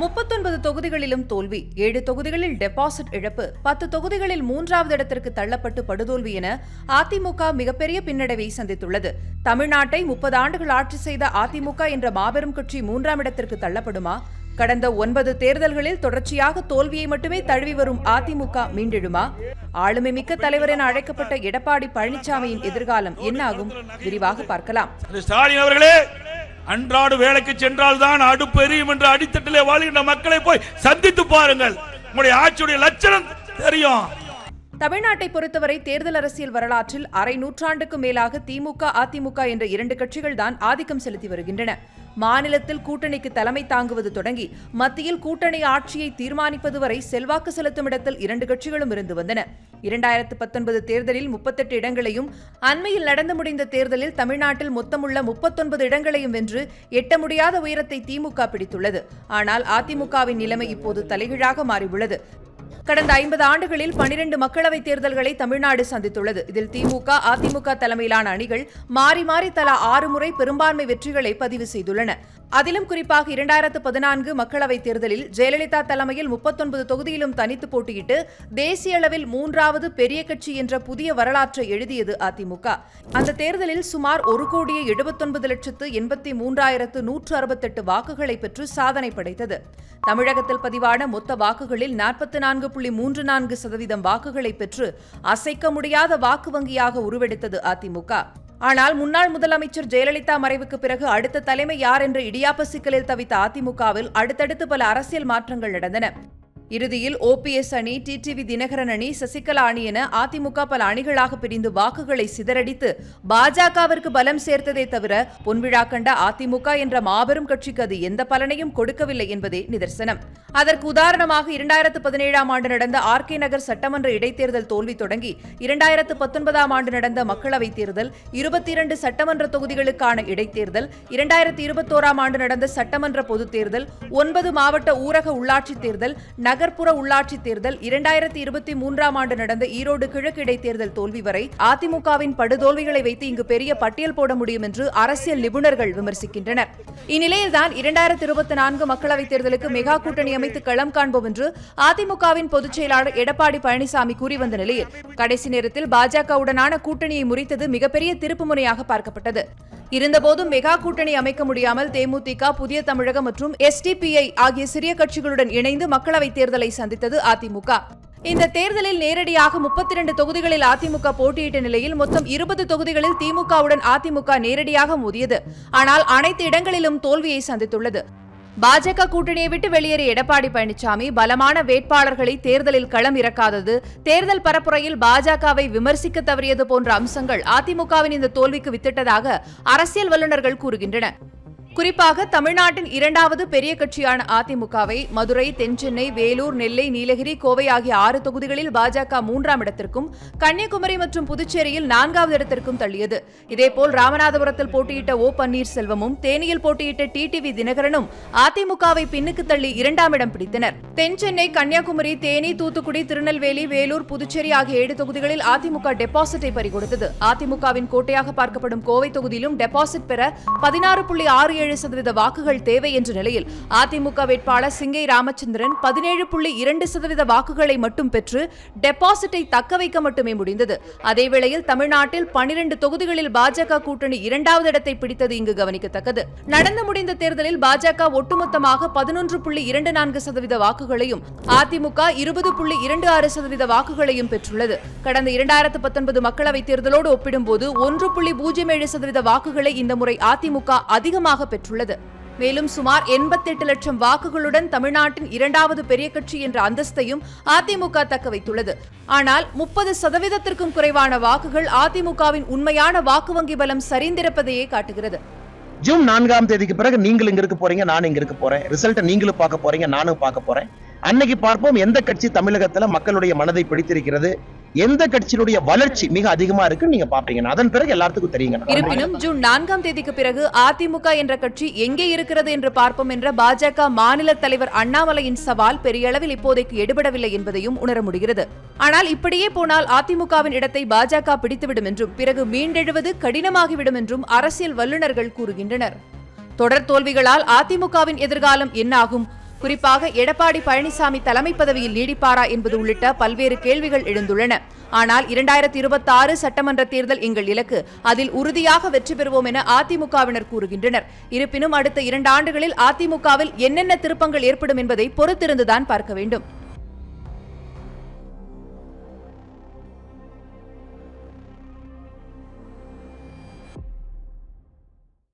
முப்பத்தொன்பது தொகுதிகளிலும் தோல்வி ஏழு தொகுதிகளில் டெபாசிட் இழப்பு பத்து தொகுதிகளில் மூன்றாவது இடத்திற்கு தள்ளப்பட்டு படுதோல்வி என அதிமுக மிகப்பெரிய பின்னடைவை சந்தித்துள்ளது. தமிழ்நாட்டை முப்பது ஆண்டுகள் ஆட்சி செய்த அதிமுக என்ற மாபெரும் கட்சி மூன்றாம் இடத்திற்கு தள்ளப்படுமா? கடந்த ஒன்பது தேர்தல்களில் தொடர்ச்சியாக தோல்வியை மட்டுமே தழுவி வரும் அதிமுக மீண்டெழுமா? ஆளுமை மிக்க தலைவர் என அழைக்கப்பட்ட எடப்பாடி பழனிசாமியின் எதிர்காலம் என்னாகும் விரிவாக பார்க்கலாம். ஸ்டாலின் அவர்களே அன்றாடு வேலைக்கு சென்றால்தான் அடுப்பு எரியும் என்று அடித்தட்டிலே வாழ்கின்ற மக்களை போய் சந்தித்து பாருங்கள். உங்களுடைய ஆட்சியுடைய லட்சணம் தெரியும். தமிழ்நாட்டை பொறுத்தவரை தேர்தல் அரசியல் வரலாற்றில் அரை நூற்றாண்டுக்கு மேலாக திமுக அதிமுக என்ற இரண்டு கட்சிகள் தான் ஆதிக்கம் செலுத்தி வருகின்றன. மாநிலத்தில் கூட்டணிக்கு தலைமை தாங்குவது தொடங்கி மத்தியில் கூட்டணி ஆட்சியை தீர்மானிப்பது வரை செல்வாக்கு செலுத்தும் இடத்தில் இரண்டு கட்சிகளும் இருந்து வந்தன. இரண்டாயிரத்து பத்தொன்பது தேர்தலில் முப்பத்தெட்டு இடங்களையும் அண்மையில் நடந்து முடிந்த தேர்தலில் தமிழ்நாட்டில் மொத்தமுள்ள முப்பத்தொன்பது இடங்களையும் வென்று எட்ட முடியாத உயரத்தை திமுக பிடித்துள்ளது. ஆனால் அதிமுகவின் நிலைமை இப்போது தலைகீழாக மாறியுள்ளது. கடந்த ஐம்பது ஆண்டுகளில் பனிரெண்டு மக்களவைத் தேர்தல்களை தமிழ்நாடு சந்தித்துள்ளது. இதில் திமுக அதிமுக தலைமையிலான அணிகள் மாறி மாறி தலா ஆறு முறை பெரும்பான்மை வெற்றிகளை பதிவு செய்துள்ளன. அதிலும் குறிப்பாக இரண்டாயிரத்து பதினான்கு மக்களவைத் தேர்தலில் ஜெயலலிதா தலைமையில் முப்பத்தொன்பது தொகுதியிலும் தனித்து போட்டியிட்டு தேசிய அளவில் மூன்றாவது பெரிய கட்சி என்ற புதிய வரலாற்றை எழுதியது அதிமுக. அந்த தேர்தலில் சுமார் ஒரு கோடியே எழுபத்தொன்பது லட்சத்து எண்பத்தி மூன்றாயிரத்து நூற்று அறுபத்தெட்டு வாக்குகளை பெற்று சாதனை படைத்தது. தமிழகத்தில் பதிவான மொத்த வாக்குகளில் நாற்பத்தி நான்கு புள்ளி மூன்று நான்கு சதவீதம் வாக்குகளை பெற்று அசைக்க முடியாத வாக்கு வங்கியாக உருவெடுத்தது அதிமுக. ஆனால் முன்னாள் முதலமைச்சர் ஜெயலலிதா மறைவுக்கு பிறகு அடுத்த தலைமை யார் என்ற இடியாப்ப சிக்கலில் தவித்த அதிமுகவில் அடுத்தடுத்து பல அரசியல் மாற்றங்கள் நடந்தன. இறுதியில் ஓபிஎஸ் அணி டிடிவி தினகரன் அணி சசிகலா அணி என அதிமுக பல அணிகளாக பிரிந்து வாக்குகளை சிதறடித்து பாஜகவிற்கு பலம் சேர்த்ததே தவிர பொன்விழா கண்ட அதிமுக என்ற மாபெரும் கட்சிக்கு அது எந்த பலனையும் கொடுக்கவில்லை என்பதே நிதர்சனம். அதற்கு உதாரணமாக இரண்டாயிரத்து பதினேழாம் ஆண்டு நடந்த ஆர் கே நகர் சட்டமன்ற இடைத்தேர்தல் தோல்வி தொடங்கி இரண்டாயிரத்து பத்தொன்பதாம் ஆண்டு நடந்த மக்களவைத் தேர்தல் இருபத்தி இரண்டு சட்டமன்ற தொகுதிகளுக்கான இடைத்தேர்தல் இரண்டாயிரத்தி இருபத்தோராம் ஆண்டு நடந்த சட்டமன்ற பொதுத் தேர்தல் ஒன்பது மாவட்ட ஊரக உள்ளாட்சித் தேர்தல் நகர்ப்புற உள்ளாட்சித் தேர்தல் இரண்டாயிரத்தி இருபத்தி மூன்றாம் ஆண்டு நடந்த ஈரோடு கிழக்கு இடைத்தேர்தல் தோல்வி வரை அதிமுகவின் படுதோல்விகளை வைத்து இங்கு பெரிய பட்டியல் போட முடியும் என்று அரசியல் நிபுணர்கள் விமர்சிக்கின்றனர். இந்நிலையில்தான் இரண்டாயிரத்தி இருபத்தி நான்கு மக்களவைத் தேர்தலுக்கு மெகா கூட்டணி அமைத்து களம் காண்போம் என்று அதிமுகவின் பொதுச் செயலாளர் எடப்பாடி பழனிசாமி கூறி வந்த நிலையில் கடைசி நேரத்தில் பாஜகவுடனான கூட்டணியை முறித்தது மிகப்பெரிய திருப்புமுனையாக பார்க்கப்பட்டது. இருந்தபோதும் மெகா கூட்டணி அமைக்க முடியாமல் தேமுதிக புதிய தமிழகம் மற்றும் எஸ்டிபிஐ ஆகிய சிறிய கட்சிகளுடன் இணைந்து மக்களவைத் தேர்தலை சந்தித்தது அதிமுக. இந்த தேர்தலில் நேரடியாக முப்பத்தி இரண்டு தொகுதிகளில் அதிமுக போட்டியிட்ட நிலையில் மொத்தம் இருபது தொகுதிகளில் திமுகவுடன் அதிமுக நேரடியாக மோதியது. ஆனால் அனைத்து இடங்களிலும் தோல்வியை சந்தித்துள்ளது. பாஜக கூட்டணியை விட்டு வெளியேறிய எடப்பாடி பழனிசாமி பலமான வேட்பாளர்களை தேர்தலில் களம் இறக்காதது தேர்தல் பரப்புரையில் பாஜகவை விமர்சிக்க தவறியது போன்ற அம்சங்கள் அதிமுகவின் இந்த தோல்விக்கு வித்திட்டதாக அரசியல் வல்லுநர்கள் கூறுகின்றனர். குறிப்பாக தமிழ்நாட்டின் இரண்டாவது பெரிய கட்சியான அதிமுகவை மதுரை தென்சென்னை வேலூர் நெல்லை நீலகிரி கோவை ஆகிய ஆறு தொகுதிகளில் பாஜக மூன்றாம் இடத்திற்கும் கன்னியாகுமரி மற்றும் புதுச்சேரியில் நான்காவது இடத்திற்கும் தள்ளியது. இதேபோல் ராமநாதபுரத்தில் போட்டியிட்ட ஓ பன்னீர்செல்வமும் தேனியில் போட்டியிட்ட டிடிவி தினகரனும் அதிமுகவை பின்னுக்கு தள்ளி இரண்டாம் இடம் பிடித்தனர். தென்சென்னை கன்னியாகுமரி தேனி தூத்துக்குடி திருநெல்வேலி வேலூர் புதுச்சேரி ஆகிய ஏழு தொகுதிகளில் அதிமுக டெபாசிட்டை பறிகொடுத்தது. அதிமுகவின் கோட்டையாக பார்க்கப்படும் கோவை தொகுதியிலும் டெபாசிட் பெற பதினாறு புள்ளி ஆறு ஏழு சதவீத வாக்குகள் தேவை என்ற நிலையில் அதிமுக வேட்பாளர் சிங்கை ராமச்சந்திரன் பதினேழு புள்ளி இரண்டு சதவீத வாக்குகளை மட்டும் பெற்று டெபாசிட்டை தக்க வைக்க மட்டுமே முடிந்தது. அதேவேளையில் தமிழ்நாட்டில் பனிரெண்டு தொகுதிகளில் பாஜக கூட்டணி இரண்டாவது இடத்தை பிடித்தது இங்கு கவனிக்கத்தக்கது. நடந்து முடிந்த தேர்தலில் பாஜக ஒட்டுமொத்தமாக பதினொன்று புள்ளி இரண்டு நான்கு சதவீத வாக்குகளையும் அதிமுக இருபது புள்ளி இரண்டு ஆறு சதவீத வாக்குகளையும் பெற்றுள்ளது. கடந்த இரண்டாயிரத்து பத்தொன்பது மக்களவைத் தேர்தலோடு ஒப்பிடும்போது ஒன்று புள்ளி பூஜ்ஜியம் ஏழு சதவீத வாக்குகளை இந்த முறை அதிமுக அதிகமாக பெற்று பெற்றுள்ளது. மேலும் சுமார் எண்பத்தெட்டு லட்சம் வாக்குகளுடன் தமிழ்நாட்டின் இரண்டாவது பெரிய கட்சி என்ற அந்தஸ்தையும் அதிமுக தக்க வைத்துள்ளது. ஆனால் முப்பது சதவீதத்திற்கும் குறைவான வாக்குகள் அதிமுகவின் உண்மையான வாக்கு வங்கி பலம் சரிந்திருப்பதையே காட்டுகிறது. ஜூன் நான்காம் தேதிக்கு பிறகு நீங்கள் இங்க இருக்க போறீங்க நான் இங்க இருக்க போறேன். ரிசல்ட்டை நீங்களும் பார்க்க போறீங்க நானும் பார்க்க போறேன். அன்னைக்கு பார்ப்போம் எந்த கட்சி தமிழகத்துல மக்களுடைய மனதை பிடித்திருக்கிறது. எந்த கட்சியினுடைய வளர்ச்சி மிக அதிகமா இருக்குன்னு நீங்க பாப்பீங்க அதன் பிறகு எல்லாத்துக்கும் தெரியுங்க. இருப்பினும் ஜூன் நான்காம் தேதிக்கு பிறகு அதிமுக என்ற கட்சி எங்கே இருக்கிறது என்று பார்ப்போம் என்ற பாஜக மாநில தலைவர் அண்ணாமலையின் சவால் பெரிய அளவில் இப்போதைக்கு எடுபடவில்லை என்பதையும் உணர முடிகிறது. ஆனால் இப்படியே போனால் அதிமுகவின் இடத்தை பாஜக பிடித்துவிடும் என்றும் பிறகு மீண்டெழுவது கடினமாகிவிடும் என்றும் அரசியல் வல்லுநர்கள் கூறுகின்றனர். தொடர் தோல்விகளால் அதிமுகவின் எதிர்காலம் என்னாகும்? குறிப்பாக எடப்பாடி பழனிசாமி தலைமை பதவியில் நீடிப்பாரா என்பது உள்ளிட்ட பல்வேறு கேள்விகள் எழுந்துள்ளன. ஆனால் இரண்டாயிரத்தி இருபத்தி ஆறு சட்டமன்ற தேர்தல் எங்கள் இலக்கு. அதில் உறுதியாக வெற்றி பெறுவோம் என அதிமுகவினர் கூறுகின்றனர். இருப்பினும் அடுத்த இரண்டு ஆண்டுகளில் அதிமுகவில் என்னென்ன திருப்பங்கள் ஏற்படும் என்பதை பொறுத்திருந்துதான் பார்க்க வேண்டும்.